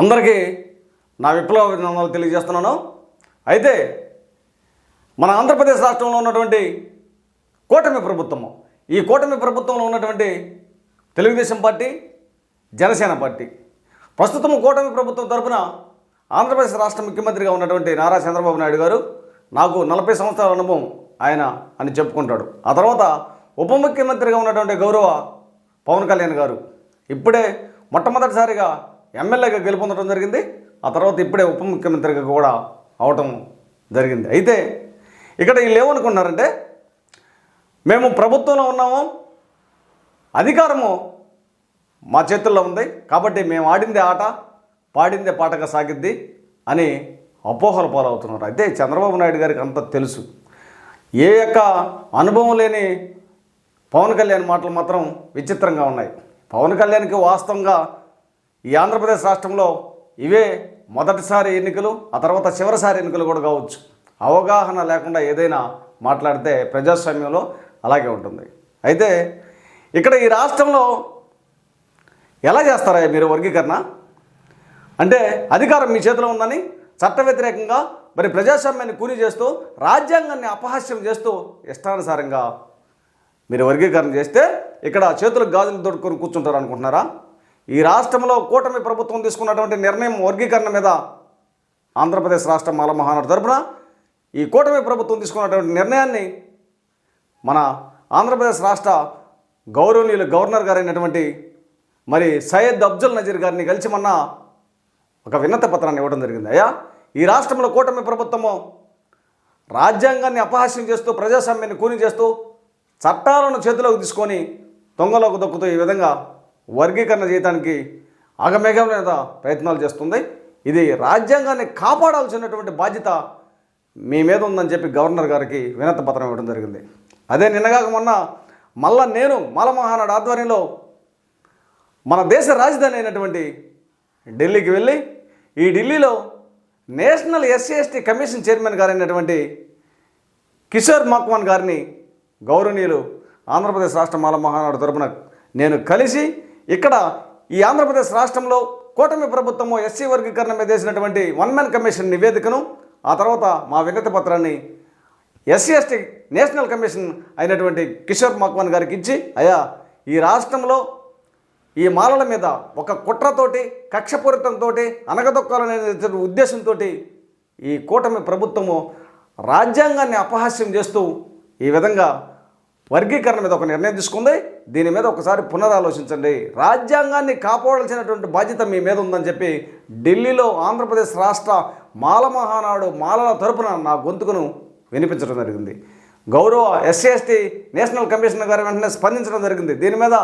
అందరికీ నా విప్లవ అభినందనలు తెలియజేస్తున్నాను. అయితే మన ఆంధ్రప్రదేశ్ రాష్ట్రంలో ఉన్నటువంటి కూటమి ప్రభుత్వము ఈ కూటమి ప్రభుత్వంలో ఉన్నటువంటి తెలుగుదేశం పార్టీ జనసేన పార్టీ. ప్రస్తుతం కూటమి ప్రభుత్వం తరపున ఆంధ్రప్రదేశ్ రాష్ట్ర ముఖ్యమంత్రిగా ఉన్నటువంటి నారా చంద్రబాబు నాయుడు గారు నాకు నలభై సంవత్సరాల అనుభవం ఆయన అని చెప్పుకుంటాడు. ఆ తర్వాత ఉప ముఖ్యమంత్రిగా ఉన్నటువంటి గౌరవ పవన్ కళ్యాణ్ గారు ఇప్పుడే మొట్టమొదటిసారిగా ఎమ్మెల్యేగా గెలుపొందడం జరిగింది. ఆ తర్వాత ఇప్పుడే ఉప ముఖ్యమంత్రిగా కూడా అవటం జరిగింది. అయితే ఇక్కడ వీళ్ళు ఏమనుకున్నారంటే మేము ప్రభుత్వంలో ఉన్నాము అధికారము మా చేతుల్లో ఉంది కాబట్టి మేము ఆడిందే ఆట పాడిందే పాటగా సాగిద్ది అని అపోహల పాలవుతున్నారు. అయితే చంద్రబాబు నాయుడు గారికి అంత తెలుసు. ఏ యొక్క అనుభవం లేని పవన్ కళ్యాణ్ మాటలు మాత్రం విచిత్రంగా ఉన్నాయి. పవన్ కళ్యాణ్కి వాస్తవంగా ఈ ఆంధ్రప్రదేశ్ రాష్ట్రంలో ఇవే మొదటిసారి ఎన్నికలు ఆ తర్వాత చివరిసారి ఎన్నికలు కూడా కావచ్చు. అవగాహన లేకుండా ఏదైనా మాట్లాడితే ప్రజాస్వామ్యంలో అలాగే ఉంటుంది. అయితే ఇక్కడ ఈ రాష్ట్రంలో ఎలా చేస్తారా మీరు వర్గీకరణ? అంటే అధికారం మీ చేతిలో ఉందని చట్ట వ్యతిరేకంగా మరి ప్రజాస్వామ్యాన్ని కూలి చేస్తూ రాజ్యాంగాన్ని అపహాస్యం చేస్తూ ఇష్టానుసారంగా మీరు వర్గీకరణ చేస్తే ఇక్కడ చేతులకు గాజులు దొడుకొని కూర్చుంటారు అనుకుంటున్నారా? ఈ రాష్ట్రంలో కూటమి ప్రభుత్వం తీసుకున్నటువంటి నిర్ణయం వర్గీకరణ మీద ఆంధ్రప్రదేశ్ రాష్ట్రం మాల మహానాడు తరపున ఈ కూటమి ప్రభుత్వం తీసుకున్నటువంటి నిర్ణయాన్ని మన ఆంధ్రప్రదేశ్ రాష్ట్ర గౌరవనీయులు గవర్నర్ గారైనటువంటి మరి సయ్యద్ అబ్జుల్ నజీర్ గారిని కలిసి మొన్న ఒక విన్నత పత్రాన్ని ఇవ్వడం జరిగింది. అయ్యా ఈ రాష్ట్రంలో కూటమి ప్రభుత్వము రాజ్యాంగాన్ని అపహాస్యం చేస్తూ ప్రజాస్వామ్యాన్ని కూని చేస్తూ చట్టాలను చేతిలోకి తీసుకొని దొంగలోకి దొక్కుతూ ఈ విధంగా వర్గీకరణ చేయడానికి అగమేఘమైన ప్రయత్నాలు చేస్తుంది. ఇది రాజ్యాంగాన్ని కాపాడాల్సినటువంటి బాధ్యత మీ మీద ఉందని చెప్పి గవర్నర్ గారికి వినత పత్రం ఇవ్వడం జరిగింది. అదే నిన్నగాక మొన్న మళ్ళా నేను మలమహానాడు ఆధ్వర్యంలో మన దేశ రాజధాని అయినటువంటి ఢిల్లీకి వెళ్ళి ఈ ఢిల్లీలో national SC ST commission chairman గారైనటువంటి Kishore Makwana గారిని గౌరవనీయులు ఆంధ్రప్రదేశ్ రాష్ట్ర మాల మహానాడు తరపున నేను కలిసి ఇక్కడ ఈ ఆంధ్రప్రదేశ్ రాష్ట్రంలో కూటమి ప్రభుత్వము ఎస్సీ వర్గీకరణ మీద వేసినటువంటి వన్ మ్యాన్ కమిషన్ నివేదికను ఆ తర్వాత మా వినతి పత్రాన్ని ఎస్సీ ఎస్టీ నేషనల్ కమిషన్ అయినటువంటి కిషోర్ మక్వాన్ గారికి ఇచ్చి అయ్యా ఈ రాష్ట్రంలో ఈ మాలల మీద ఒక కుట్రతోటి కక్షపూరితంతో అనగదొక్కాలనే ఉద్దేశంతో ఈ కూటమి ప్రభుత్వము రాజ్యాంగాన్ని అపహాస్యం చేస్తూ ఈ విధంగా వర్గీకరణ మీద ఒక నిర్ణయం తీసుకుంది. దీని మీద ఒకసారి పునరాలోచించండి. రాజ్యాంగాన్ని కాపాడాల్సినటువంటి బాధ్యత మీ మీద ఉందని చెప్పి ఢిల్లీలో ఆంధ్రప్రదేశ్ రాష్ట్ర మాల మహానాడు మాలల తరపున నా గొంతుకును వినిపించడం జరిగింది. గౌరవ ఎస్సీ ఎస్టీ నేషనల్ కమిషనర్ గారు వెంటనే స్పందించడం జరిగింది. దీని మీద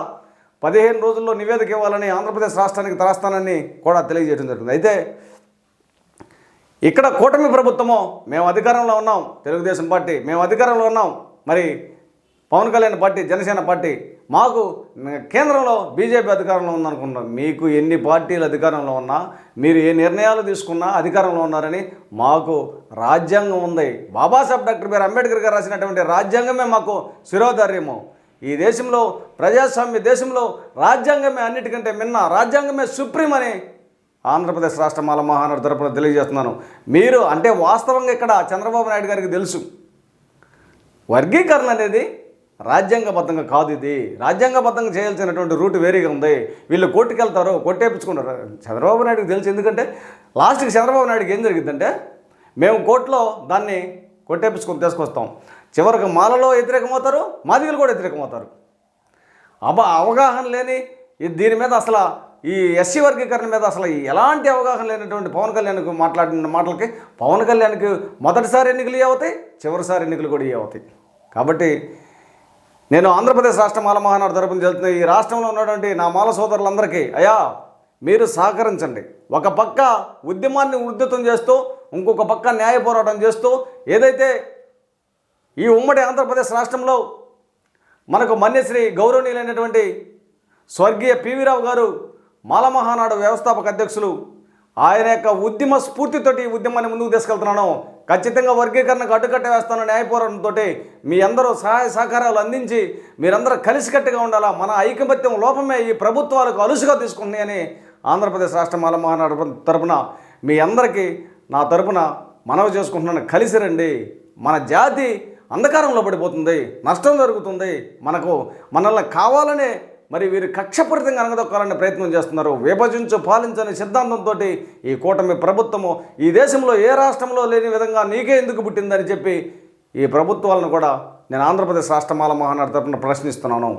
పదిహేను రోజుల్లో నివేదిక ఇవ్వాలని ఆంధ్రప్రదేశ్ రాష్ట్రానికి తరాస్తానని కూడా తెలియజేయడం జరిగింది. అయితే ఇక్కడ కూటమి ప్రభుత్వము మేము అధికారంలో ఉన్నాం. తెలుగుదేశం పార్టీ మేము అధికారంలో ఉన్నాం. మరి పవన్ కళ్యాణ్ పార్టీ జనసేన పార్టీ మాకు కేంద్రంలో బీజేపీ అధికారంలో ఉందనుకుంటాం మీకు ఎన్ని పార్టీలు అధికారంలో ఉన్నా మీరు ఏ నిర్ణయాలు తీసుకున్నా అధికారంలో ఉన్నారని మాకు రాజ్యాంగం ఉంది. బాబాసాహెబ్ డాక్టర్ బిఆర్ అంబేద్కర్ గారు రాసినటువంటి రాజ్యాంగమే మాకు శిరోధార్యము. ఈ దేశంలో ప్రజాస్వామ్య దేశంలో రాజ్యాంగమే అన్నిటికంటే మిన్న రాజ్యాంగమే సుప్రీం అని ఆంధ్రప్రదేశ్ రాష్ట్ర మాల మహానాడు తరపున తెలియజేస్తున్నాను. మీరు అంటే వాస్తవంగా ఇక్కడ చంద్రబాబు నాయుడు గారికి తెలుసు. వర్గీకరణ అనేది రాజ్యాంగబద్ధంగా కాదు ఇది. రాజ్యాంగబద్ధంగా చేయాల్సినటువంటి రూట్ వేరేగా ఉంది. వీళ్ళు కోర్టుకు వెళ్తారు కొట్టేపించుకున్నారు చంద్రబాబు నాయుడుకి తెలుసు. ఎందుకంటే లాస్ట్కి చంద్రబాబు నాయుడుకి ఏం జరిగిందంటే మేము కోర్టులో దాన్ని కొట్టేపించుకొని తీసుకొస్తాం. చివరికి మాలలో వ్యతిరేకమవుతారు మాదిగలు కూడా వ్యతిరేకమవుతారు. అబ అవగాహన లేని ఈ దీని మీద అసలు ఈ ఎస్సీ వర్గీకరణ మీద అసలు ఎలాంటి అవగాహన లేనటువంటి పవన్ కళ్యాణ్కి మాట్లాడిన మాటలకి పవన్ కళ్యాణ్కి మొదటిసారి ఎన్నికలు ఇవి అవుతాయి చివరిసారి ఎన్నికలు కూడా ఏ అవుతాయి. కాబట్టి నేను ఆంధ్రప్రదేశ్ రాష్ట్ర మాల మహానాడు తరపున చెల్తున్న ఈ రాష్ట్రంలో ఉన్నటువంటి నా మాల సోదరులందరికీ అయా మీరు సహకరించండి. ఒక పక్క ఉద్యమాన్ని ఉద్ధృతం చేస్తూ ఇంకొక పక్క న్యాయ పోరాటం చేస్తూ ఏదైతే ఈ ఉమ్మడి ఆంధ్రప్రదేశ్ రాష్ట్రంలో మనకు మన్యశ్రీ గౌరవనీయులైనటువంటి స్వర్గీయ పివిరావు గారు మాలమహానాడు వ్యవస్థాపక అధ్యక్షులు ఆయన యొక్క ఉద్యమ స్ఫూర్తితోటి ఈ ఉద్యమాన్ని ముందుకు తీసుకెళ్తున్నాను. ఖచ్చితంగా వర్గీకరణకు అడ్డుకట్ట వేస్తాను న్యాయపోరాటంతో మీ అందరూ సహాయ సహకారాలు అందించి మీరందరూ కలిసికట్టుగా ఉండాలా? మన ఐకమత్యం లోపమే ఈ ప్రభుత్వాలకు అలుసుగా తీసుకుంటున్నాయని ఆంధ్రప్రదేశ్ రాష్ట్ర మహానాడు తరపున మీ అందరికీ నా తరపున మనవి చేసుకుంటున్నాను. కలిసి రండి. మన జాతి అంధకారంలో పడిపోతుంది. నష్టం జరుగుతుంది. మనకు మనల్ని కావాలనే మరి వీరు కక్షపూరితంగా అనగదొక్కాలనే ప్రయత్నం చేస్తున్నారు. విభజించు పాలించని సిద్ధాంతంతో ఈ కూటమి ప్రభుత్వము ఈ దేశంలో ఏ రాష్ట్రంలో లేని విధంగా నీకే ఎందుకు పుట్టిందని చెప్పి ఈ ప్రభుత్వాలను కూడా నేను ఆంధ్రప్రదేశ్ రాష్ట్ర మాల మహానాడు తరపున ప్రశ్నిస్తున్నాను.